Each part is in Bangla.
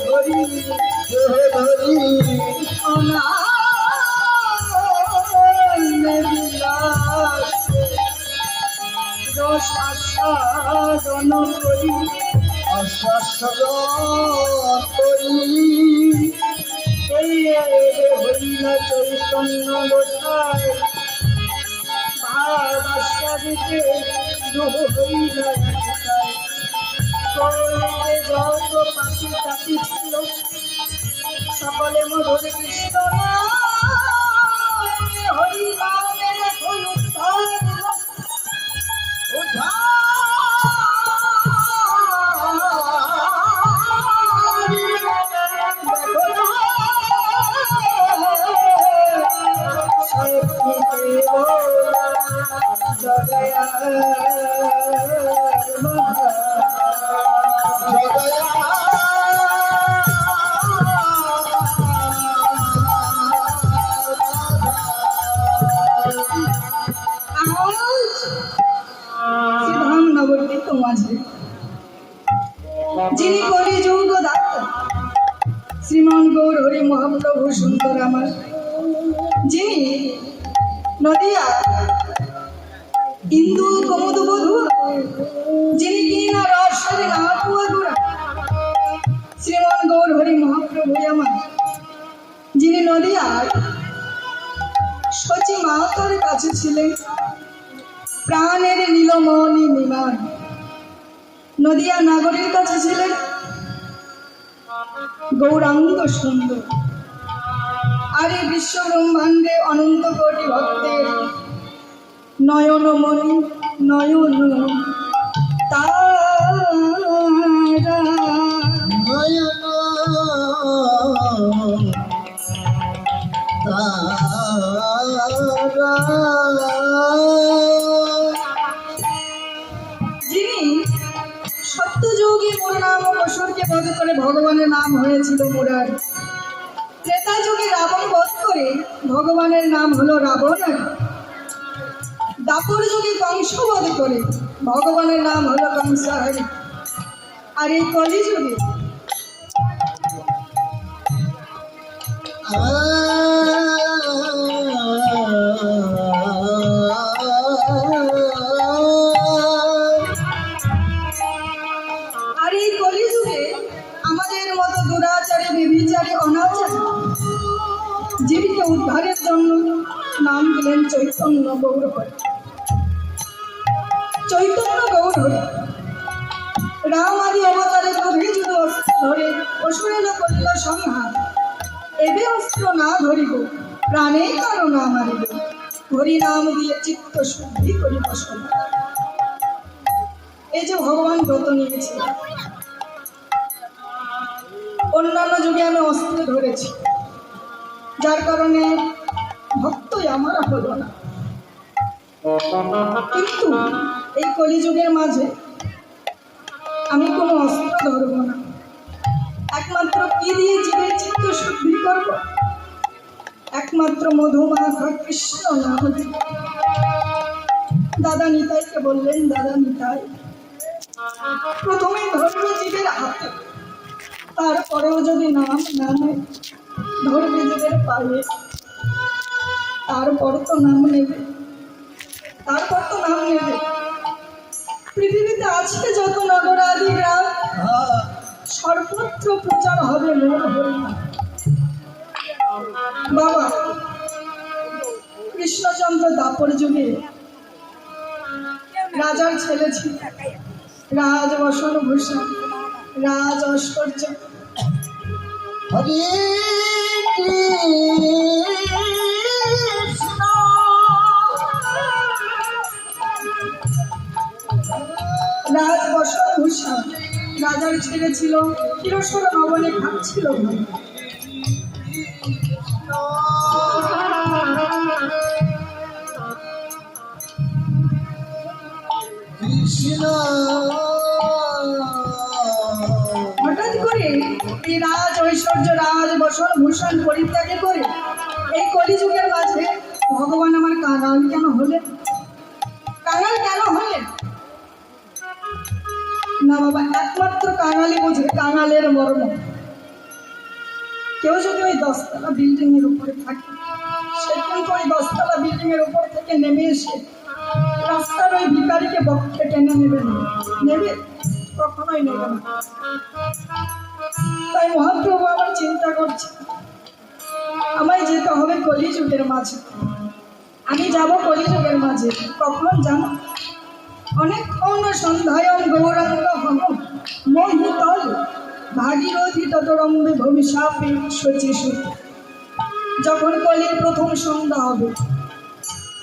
ধরি ধরি সোনা আশারণ করি আশাসরণ করি এই হরিণ চৈতন্য গোসাই ভাবাসারিতে হরিণ কইতে যত পাখি তাকি ছিল সকলে মধুর কৃষ্ণ হইলা শ্রীধাম নবদ্বীপ মাঝে যিনি কলি যৌগ দাতা শ্রীমান গৌর হরি মহাপ্রভু সুন্দর আমার যিনি নদিয়া, ইন্দু কমুদ বধু যিনি কিনা রসরে সচি মাতার কাছে ছিলেন নদিয়া নাগরের কাছে ছিলেন, গৌরাঙ্গ সুন্দর। আর এই বিশ্ব ব্রহ্মাণ্ডে অনন্ত কোটি ভক্তের নয়নমণি, নয়ন যিনি সত্যযোগী নাম অসুরকে বধ করে ভগবানের নাম হয়েছিল মুরার। ত্রেতা যুগে রাবণ বধ করে ভগবানের নাম হলো রাবণ। দাপর যুগে কংস বধ করে ভগবানের নাম হলো কংসাহারি আর এই কলি দিলেন চৈতন্য গৌর হরি চৈতন্য গৌর রাম আদি অবতারে প্রভে যুদ্ধ অস্ত্র ধরে অসুরের করিল সংহার। এবে অস্ত্র না ধরিব, প্রাণে কারও না মারিব। হরি নাম দিয়ে চিত্ত শুদ্ধি করি বসন এই যে ভগবান ব্রত নিয়েছে। অন্যান্য যুগে আমি অস্ত্র ধরেছি। যার কারণে আমার হলো না কিন্তু এই কলিযুগের মাঝে আমি কোনো অস্ত্র ধরবো না। একমাত্র কি দিয়ে জীবের চিত্ত শুদ্ধি করব একমাত্র মধুমাখা কৃষ্ণ নাম দিয়ে। দাদা নিতাইকে বললেন, দাদা নিতাই, প্রথমে ধরবে জীবের হাতে, তারপরেও যদি নাম না নেয় ধরবে জীবের পায়ে তারপর তো নাম নেবে। তারপর তো নাম নেবে। পৃথিবীতে আজকে যত নগরাদি সর্বত্র প্রচার হবে মোর বাবা, কৃষ্ণচন্দ্র দাপর যুগে রাজার ছেলে ছিল। রাজ বসন ভূষণ, রাজ ঐশ্বর্য। হরে। রাজার ছেলে ছিল কিরোসর ভবনে খাচ্ছিল হঠাৎ করে এই রাজ ঐশ্বর্য রাজ বসন ভূষণ পরিত্যাগে করে এই কলিযুগের মাঝে ভগবান আমার কাঙাল কেন হলেন বাবা একমাত্র কাঙালি বুঝে কাঙালের মর্ম। কেউ যদি ওই দশতলা বিল্ডিং এর উপরে থাকে সে কিন্তু ওই দশতলা বিল্ডিং এর উপর থেকে নেমে এসে রাস্তার ওই ভিকারিকে বক্ষে টেনে নেবে। নেবে? কখনোই নেবে না। তাই মহাপ্রভু আমার চিন্তা করছে আমায় যেতে হবে কলিযুগের মাঝে। আমি যাব কলিযুগের মাঝে। কখন জানো? অনেকক্ষণ হম মোহিতল ভাগীরথী ততরম্বে ভবিষ্যাপে শচী যখন কলির প্রথম সন্ধ্যা হবে,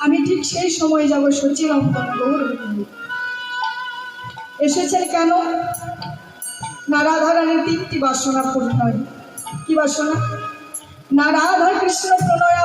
আমি ঠিক সেই সময় যাব সচিরঙ্গন গৌরবঙ্গে এসেছেন কেন? না রাধারানীর তিনটি বাসনা পূর্ণ হয়। কি বাসনা? না রাধা কৃষ্ণ প্রণয়